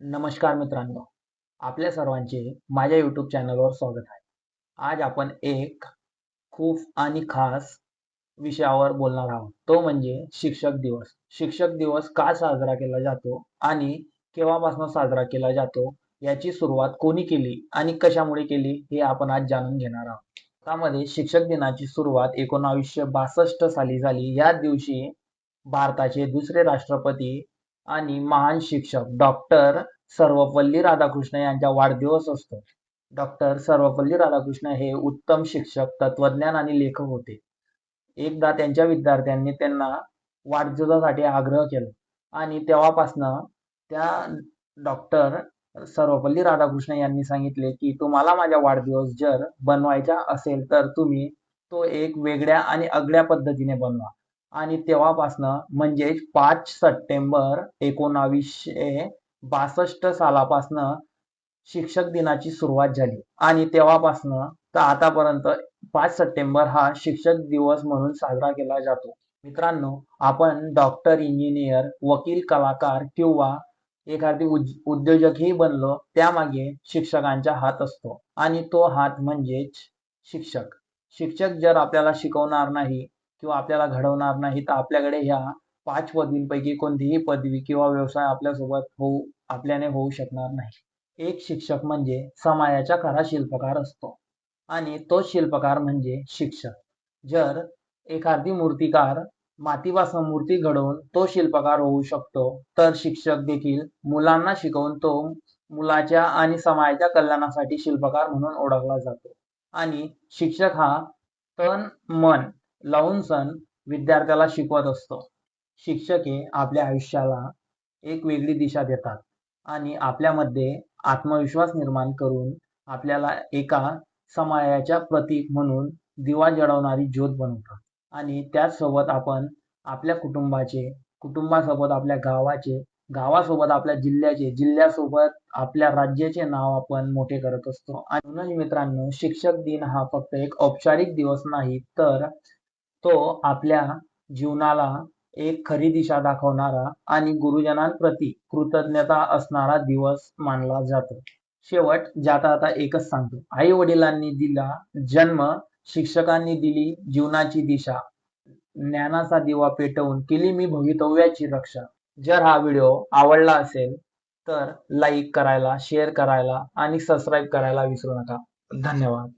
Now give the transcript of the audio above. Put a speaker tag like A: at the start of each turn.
A: नमस्कार मित्रांनो आपल्या सर्वांचे माझ्या यूट्यूब चॅनलवर स्वागत आहे. आज आपण एक खूप आणि खास विषयावर बोलणार आहोत. तो म्हणजे शिक्षक दिवस. शिक्षक दिवस का साजरा केला जातो आणि केव्हापासून साजरा केला जातो याची सुरुवात कोणी केली आणि कशामुळे केली हे आपण आज जाणून घेणार आहोत. त्यामध्ये शिक्षक दिनाची सुरुवात एकोणावीसशे बासष्ट साली झाली. या दिवशी भारताचे दुसरे राष्ट्रपती आणि महान शिक्षक डॉक्टर सर्वपल्ली राधाकृष्ण यांचा वाढदिवस असतो. डॉक्टर सर्वपल्ली राधाकृष्ण हे उत्तम शिक्षक तत्वज्ञान आणि लेखक होते. एकदा त्यांच्या विद्यार्थ्यांनी त्यांना वाढदिवसासाठी आग्रह केला आणि तेव्हापासनं त्या डॉक्टर सर्वपल्ली राधाकृष्ण यांनी सांगितले की तुम्हाला माझा वाढदिवस जर बनवायचा असेल तर तुम्ही तो एक वेगळ्या आणि आगळ्या पद्धतीने बनवा. आणि तेव्हापासनं म्हणजेच पाच सप्टेंबर एकोणावीसशे बासष्ट सालापासनं शिक्षक दिनाची सुरुवात झाली. आणि तेव्हापासनं तर आतापर्यंत पाच सप्टेंबर हा शिक्षक दिवस म्हणून साजरा केला जातो. मित्रांनो आपण डॉक्टर इंजिनियर वकील कलाकार किंवा एखादी उद्योजकही बनलो त्यामागे शिक्षकांचा हात असतो. आणि तो हात म्हणजेच शिक्षक. शिक्षक जर आपल्याला शिकवणार नाही किंवा आपल्याला घडवणार नाही तर आपल्याकडे ह्या पाच पदवींपैकी कोणतीही पदवी किंवा व्यवसाय आपल्यासोबत होऊ आपल्याने होऊ शकणार नाही. एक शिक्षक म्हणजे समाजाचा खरा शिल्पकार असतो आणि तो शिल्पकार म्हणजे शिक्षक. जर एखादी मूर्तिकार मातीपासून मूर्ती घडवून तो शिल्पकार होऊ शकतो तर शिक्षक देखील मुलांना शिकवून तो मुलाच्या आणि समाजाच्या कल्याणासाठी शिल्पकार म्हणून ओळखला जातो. आणि शिक्षक हा तन मन लावून सण विद्यार्थ्याला शिकवत असतो. शिक्षक हे आपल्या आयुष्याला एक वेगळी दिशा देतात आणि आपल्यामध्ये आत्मविश्वास निर्माण करून आपल्याला एका समाजाच्या प्रतीक म्हणून दिवा जळवणारी ज्योत बनवतात. आणि त्याचसोबत आपण आपल्या कुटुंबाचे कुटुंबासोबत आपल्या गावाचे गावासोबत आपल्या जिल्ह्याचे जिल्ह्यासोबत आपल्या राज्याचे नाव आपण मोठे करत असतो. आणि म्हणून मित्रांनो शिक्षक दिन हा फक्त एक औपचारिक दिवस नाही तर तो आपल्या जीवनाला एक खरी दिशा दाखवणारा आणि गुरुजनांप्रती कृतज्ञता असणारा दिवस मानला जातो. शेवट जाता आता एकच सांगतो. आई वडिलांनी दिला जन्म शिक्षकांनी दिली जीवनाची दिशा. ज्ञानाचा दिवा पेटवून केली मी भवितव्याची रक्षा. जर हा व्हिडिओ आवडला असेल तर लाईक करायला शेअर करायला आणि सबस्क्राईब करायला विसरू नका. धन्यवाद.